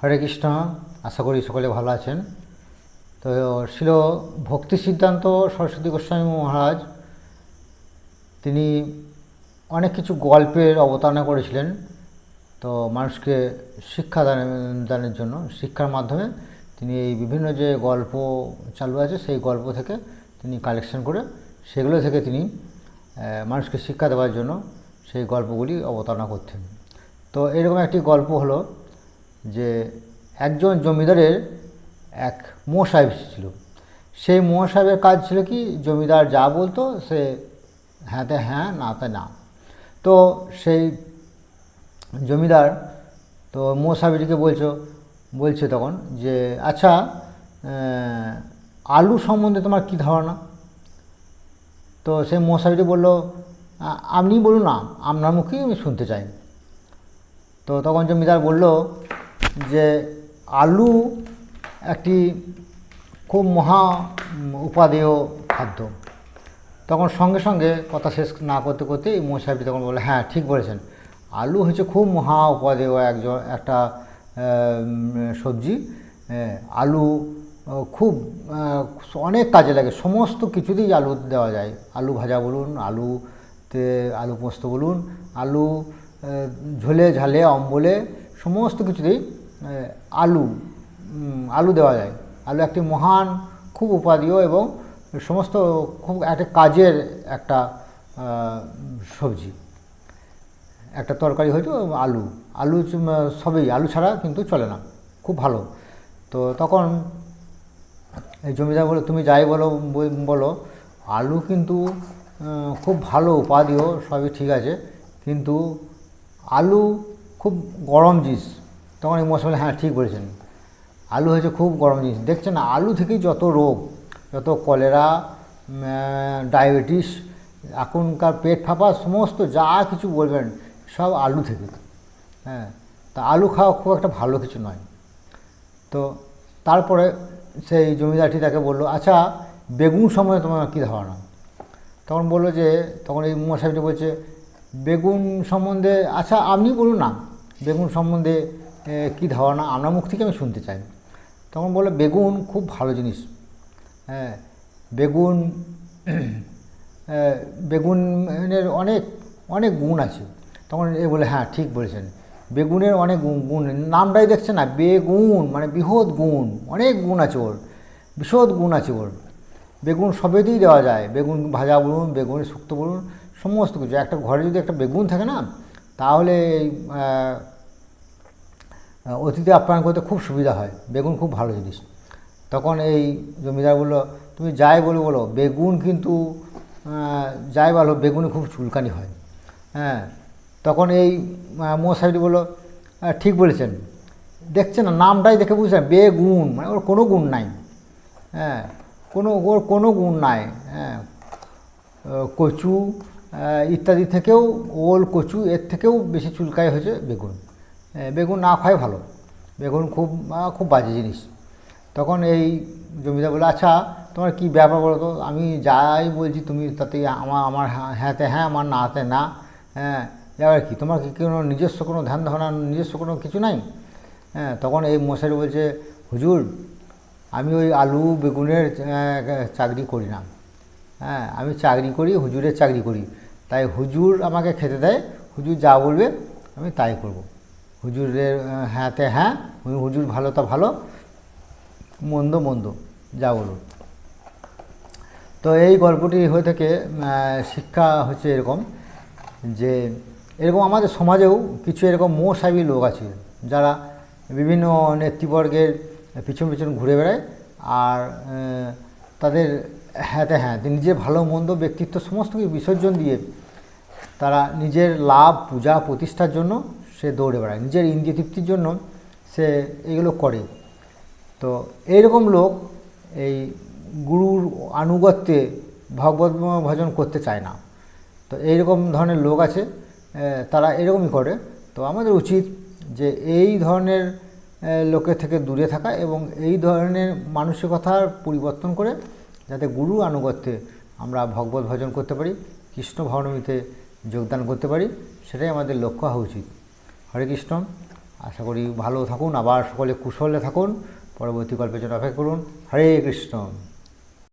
হরে কৃষ্ণ, আশা করি সকলে ভালো আছেন। তো ছিল ভক্তি সিদ্ধান্ত সরস্বতী গোস্বামী মহারাজ। তিনি অনেক কিছু গল্পের অবতারণা করেছিলেন। তো মানুষকে শিক্ষা দান, দানের জন্য, শিক্ষার মাধ্যমে তিনি এই বিভিন্ন যে গল্প চালু আছে, সেই গল্প থেকে তিনি কালেকশন করে সেগুলো থেকে তিনি মানুষকে শিক্ষা দেওয়ার জন্য সেই গল্পগুলি অবতারণা করতেন। তো এরকম একটি গল্প হলো একজন জমিদারের এক মোহ সাহেব ছিল। সেই মোহ সাহেবের কাজ ছিল কি, জমিদার যা বলতো সে হ্যাঁতে হ্যাঁ নাতে না। তো সেই জমিদার তো মোহ সাহেবটিকে বলছো, বলছে তখন যে আচ্ছা আলু সম্বন্ধে তোমার কী ধারণা? তো সেই মোহ সাহেবটি বলল, "আ- আপনি বলুন না, আপনার মুখেই আমি শুনতে চাই। তো তখন জমিদার বলল যে আলু একটি খুব মহা উপাদেয় খাদ্য। তখন সঙ্গে সঙ্গে কথা শেষ না করতে করতে এই মোহ সাহেবটি তখন বলে হ্যাঁ ঠিক বলেছেন। আলু হচ্ছে খুব মহা উপাদেয় একজন, একটা সবজি। আলু খুব অনেক কাজে লাগে। সমস্ত কিছুতেই আলু দেওয়া যায়। আলু ভাজা বলুন আলুতে আলু পোস্ত বলুন, আলু ঝোলে, ঝালে, অম্বলে, সমস্ত কিছুতেই আলু আলু দেওয়া যায়। আলু একটি মহান, খুব উপাদেয় এবং সমস্ত খুব একটা কাজের একটা সবজি। একটা তরকারি হয়তো আলু। আলু সবই। আলু ছাড়া কিন্তু চলে না। খুব ভালো। তো তখন এই জমিদার বলে, তুমি যাই বলো বলো। আলু কিন্তু খুব ভালো, উপাদেয়, সবই ঠিক আছে। কিন্তু আলু খুব গরম জিনিস। তখন এই মশলা হ্যাঁ ঠিক বলেছেন। আলু হয়েছে খুব গরম জিনিস। দেখছেন আলু থেকেই যত রোগ, যত কলেরা ডায়াবেটিস, এখনকার পেট ফাঁপা, সমস্ত যা কিছু বলবেন, সব আলু থেকে। হ্যাঁ তা আলু খাওয়া খুব একটা ভালো কিছু নয়। তো তারপরে সেই জমিদারটি তাকে বলল আচ্ছা বেগুন সম্বন্ধে তোমার কী ধারণা? তখন বলল যে, তখন এই মশাইটি বলছে, বেগুন সম্বন্ধে আচ্ছা আপনি বলুন না। বেগুন সম্বন্ধে কী ধারণা? আপনার মুখ থেকে আমি শুনতে চাই। তখন বলল বেগুন খুব ভালো জিনিস। হ্যাঁ বেগুন বেগুনের অনেক অনেক গুণ আছে। তখন এ বলে হ্যাঁ ঠিক বলেছেন। বেগুনের অনেক গুণ গুণ, নামটাই দেখছে না। বেগুন মানে বৃহৎ গুণ, অনেক গুণ আছে ওর বিশদ গুণ আছে ওর। বেগুন সবেতেই দেওয়া যায়। বেগুন ভাজা বলুন, বেগুন শুক্তো বলুন, সমস্ত কিছু। একটা ঘরে যদি একটা বেগুন থাকে না, তাহলে অতিথি আপ্যায়ন করতে খুব সুবিধা হয়। বেগুন খুব ভালো জিনিস। তখন এই জমিদার বলল, তুমি যাই বলো বলো, বেগুন কিন্তু যাই বলো, বেগুনে খুব চুলকানি হয়। হ্যাঁ তখন এই মশাইটি বলল ঠিক বলেছেন। দেখছেন না, নামটাই দেখে বুঝছেন বেগুন মানে ওর কোনো গুণ নাই। হ্যাঁ কোনো, ওর কোনো গুণ নাই। হ্যাঁ কচু ইত্যাদি থেকেও, ওল কচু, এর থেকেও বেশি চুলকায় হয়েছে বেগুন। বেগুন না খাওয়াই ভালো। বেগুন খুব খুব বাজে জিনিস। তখন এই জমিদার বলে আচ্ছা তোমার কি ব্যাপার বলো তো? আমি যাই বলছি, তুমি তাতে আমার আমার হ্যাঁ- হ্যাঁতে হ্যাঁ আমার নাতে না। হ্যাঁ এবার কি, তোমার কি কোনো নিজস্ব কোনো ধ্যান ধারণা, নিজস্ব কোনো কিছু নাই? হ্যাঁ তখন এই মশাই বলছে, হুজুর, আমি ওই আলু, বেগুনের চাকরি করি না। হ্যাঁ আমি চাকরি করি, হুজুরের চাকরি করি। তাই হুজুর আমাকে খেতে দেয়, হুজুর যা বলবে, আমি তাই করব। হুজুরের হ্যাঁতে হ্যাঁ? হুজুর ভালো তা ভালো? মন্দ মন্দ। যা বলুন। তো এই গল্পটি হয়ে থেকে শিক্ষা হচ্ছে এরকম যে, এরকম আমাদের সমাজেও কিছু এরকম মোসাবি লোক আছে, যারা বিভিন্ন নেতৃবর্গের পিছন পিছন ঘুরে বেড়ায় আর তাদের হ্যাঁতে হ্যাঁ নিজের ভালো, মন্দ ব্যক্তিত্ব সমস্ত কিছু বিসর্জন দিয়ে তারা নিজের লাভ, পূজা, প্রতিষ্ঠার জন্য সে দৌড়ে বেড়ায়। নিজের ইন্দ্রিয় তৃপ্তির জন্য সে এগুলো করে। তো এইরকম লোক এই গুরুর আনুগত্যে ভগবত ভজন করতে চায় না। তো এইরকম ধরনের লোক আছে তারা এরকমই করে। তো আমাদের উচিত যে এই ধরনের লোকের থেকে দূরে থাকা এবং এই ধরনের মানসিকতার পরিবর্তন করে যাতে গুরু আনুগত্যে আমরা ভগবত ভজন করতে পারি, কৃষ্ণ ভাবনমীতে যোগদান করতে পারি, সেটাই আমাদের লক্ষ্য হওয়া উচিত। হরে কৃষ্ণ। আশা করি ভালো থাকুন, আবার সকলে কুশলে থাকুন। পরবর্তী গল্পের জন্য অপেক্ষা করুন। হরে কৃষ্ণ।